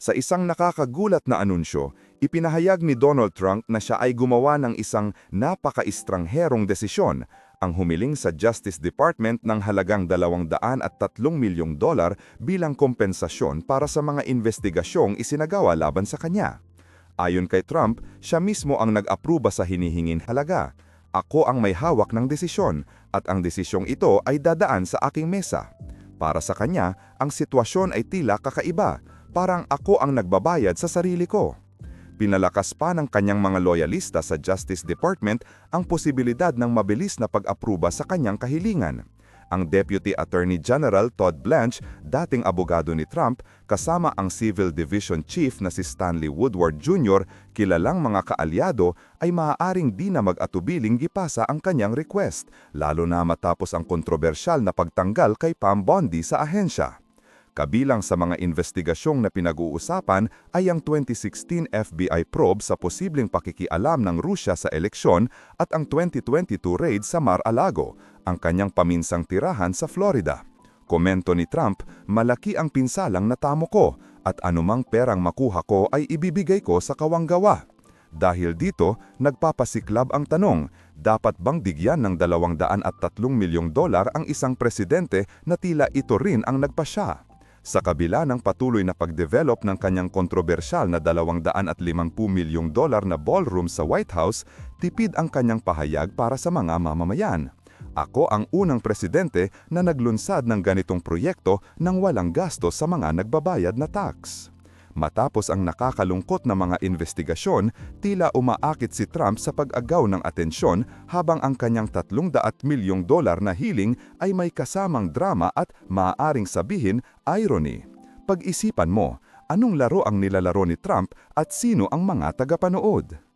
Sa isang nakakagulat na anunsyo, ipinahayag ni Donald Trump na siya ay gumawa ng isang napaka-estrangherong desisyon, ang humiling sa Justice Department ng halagang 203 milyong dolar bilang kompensasyon para sa mga investigasyong isinagawa laban sa kanya. Ayon kay Trump, siya mismo ang nag-apruba sa hinihingin halaga. Ako ang may hawak ng desisyon at ang desisyong ito ay dadaan sa aking mesa. Para sa kanya, ang sitwasyon ay tila kakaiba, parang ako ang nagbabayad sa sarili ko. Pinalakas pa ng kanyang mga loyalista sa Justice Department ang posibilidad ng mabilis na pag-apruba sa kanyang kahilingan. Ang Deputy Attorney General Todd Blanche, dating abogado ni Trump, kasama ang Civil Division Chief na si Stanley Woodward Jr., kilalang mga kaalyado, ay maaaring di na mag-atubiling gipasa ang kanyang request, lalo na matapos ang kontrobersyal na pagtanggal kay Pam Bondi sa ahensya. Kabilang sa mga investigasyong na pinag-uusapan ay ang 2016 FBI probe sa posibleng pakikialam ng Rusya sa eleksyon at ang 2022 raid sa Mar-a-Lago, ang kanyang paminsang tirahan sa Florida. Komento ni Trump, malaki ang pinsalang natamo ko at anumang perang makuha ko ay ibibigay ko sa kawanggawa. Dahil dito, nagpapasiklab ang tanong, dapat bang bigyan ng 203 milyong dolar ang isang presidente na tila ito rin ang nagpasya? Sa kabila ng patuloy na pagdevelop ng kanyang kontrobersyal na 250 milyong dolar na ballroom sa White House, tipid ang kanyang pahayag para sa mga mamamayan. Ako ang unang presidente na naglunsad ng ganitong proyekto nang walang gastos sa mga nagbabayad na tax. Matapos ang nakakalungkot na mga investigasyon, tila umaakit si Trump sa pag-agaw ng atensyon habang ang kanyang 300 milyong dolar na hiling ay may kasamang drama at maaaring sabihin irony. Pag-isipan mo, anong laro ang nilalaro ni Trump at sino ang mga tagapanood?